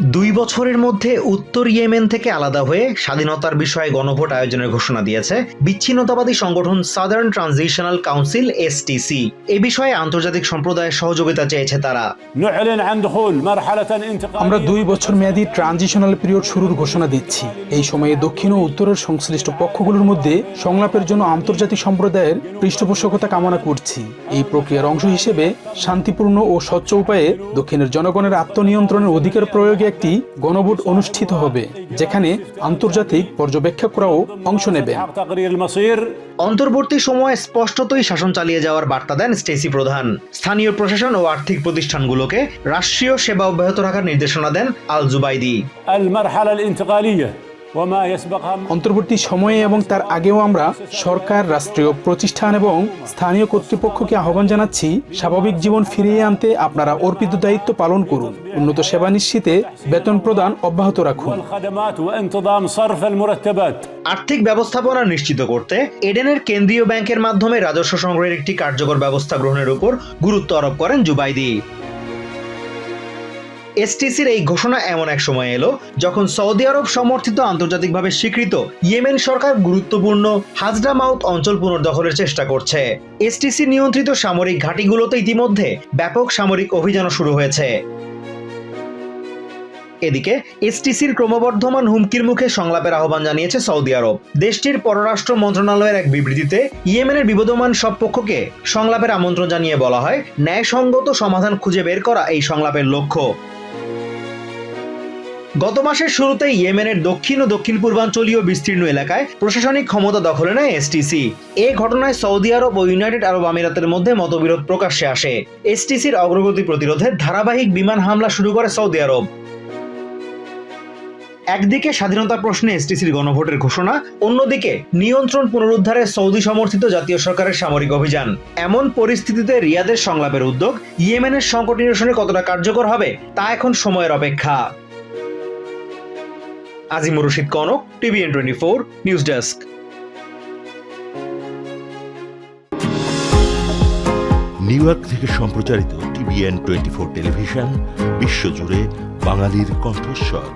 দুই বছরের মধ্যে উত্তর ইয়েমেন থেকে আলাদা হয়ে স্বাধীনতার বিষয়ে গণভোট আয়োজনের ঘোষণা দিয়েছে বিচ্ছিন্নতাবাদী সংগঠন সাধারণ ট্রানজিশনাল কাউন্সিল এসটিসি এ বিষয়ে আন্তর্জাতিক সম্প্রদায়ের সহযোগিতা চেয়েছে তারা। আমরা দুই বছর মেয়াদী ট্রানজিশনাল পিরিয়ড শুরুর ঘোষণা দিচ্ছি। এই সময়ে দক্ষিণ ও উত্তরের সংশ্লিষ্ট পক্ষগুলোর মধ্যে সংলাপের জন্য আন্তর্জাতিক সম্প্রদায়ের পৃষ্ঠপোষকতা কামনা করছি। এই প্রক্রিয়ার অংশ হিসেবে শান্তিপূর্ণ ও স্বচ্ছ উপায়ে দক্ষিণের জনগণের আত্মনিয়ন্ত্রণের অধিকার প্রয়োগে একটি গণভোট অনুষ্ঠিত হবে, যেখানে আন্তর্জাতিক পর্যবেক্ষকরাও অংশ নেবেন। অন্তর্বর্তী সময়ে স্পষ্টতই শাসন চালিয়ে যাওয়ার বার্তা দেন স্টেসি প্রধান। স্থানীয় প্রশাসন ও আর্থিক প্রতিষ্ঠানগুলোকে রাষ্ট্রীয় সেবা অব্যাহত রাখার নির্দেশনা দেন আল জুবাইদি অন্তর্বর্তী সময়ে এবং তার আগেও আমরা সরকার রাষ্ট্রীয় প্রতিষ্ঠান এবং স্থানীয় কর্তৃপক্ষকে আহ্বান জানাচ্ছি স্বাভাবিক জীবন ফিরিয়ে আনতে আপনারা অর্পিত দায়িত্ব পালন করুন। উন্নত সেবা নিশ্চিতে বেতন প্রদান অব্যাহত রাখুন। আর্থিক ব্যবস্থাপনা নিশ্চিত করতে এডেনের কেন্দ্রীয় ব্যাংকের মাধ্যমে রাজস্ব সংগ্রহের একটি কার্যকর ব্যবস্থা গ্রহণের উপর গুরুত্ব আরোপ করেন জুবাইদি। এসটিসির এই ঘোষণা এমন এক সময় এলো, যখন সৌদি আরব সমর্থিত আন্তর্জাতিকভাবে স্বীকৃত ইয়েমেন সরকার গুরুত্বপূর্ণ হাজরা মাউথ অঞ্চল পুনর্দখলের চেষ্টা করছে। এসটিসি নিয়ন্ত্রিত সামরিক ঘাঁটিগুলোতে ইতিমধ্যে ব্যাপক সামরিক অভিযানও শুরু হয়েছে। এদিকে, এসটিসির ক্রমবর্ধমান হুমকির মুখে সংলাপের আহ্বান জানিয়েছে সৌদি আরব। দেশটির পররাষ্ট্র মন্ত্রণালয়ের এক বিবৃতিতে ইয়েমেনের বিবদমান সব পক্ষকে সংলাপের আমন্ত্রণ জানিয়ে বলা হয়, ন্যায়সঙ্গত সমাধান খুঁজে বের করা এই সংলাপের লক্ষ্য। গত মাসের শুরুতে ইয়েমেনের দক্ষিণ ও দক্ষিণ পূর্বাঞ্চলীয় বিস্তীর্ণ এলাকায় প্রশাসনিক ক্ষমতা দখলে নেয় এসটিসি এ ঘটনায় সৌদি আরব ও ইউনাইটেড আরব আমিরাতের মধ্যে মতবিরোধ প্রকাশ্যে আসে। এসটিসির অগ্রগতি প্রতিরোধে ধারাবাহিক বিমান হামলা শুরু করে সৌদি আরব। একদিকে স্বাধীনতা প্রশ্নে এসটিসির গণভোটের ঘোষণা, অন্যদিকে নিয়ন্ত্রণ পুনরুদ্ধারে সৌদি সমর্থিত জাতীয় সরকারের সামরিক অভিযান। এমন পরিস্থিতিতে রিয়াদের সংলাপের উদ্যোগ ইয়েমেনের সংকট নিরসনে কতটা কার্যকর হবে, তা এখন সময়ের অপেক্ষা। Azimur Rashid Kanak, TVN twenty four, news desk. New York থেকে সম্প্রচারিত টিভিএন টোয়েন্টি ফোর টেলিভিশন, বিশ্বজুড়ে বাঙালির কণ্ঠস্বর।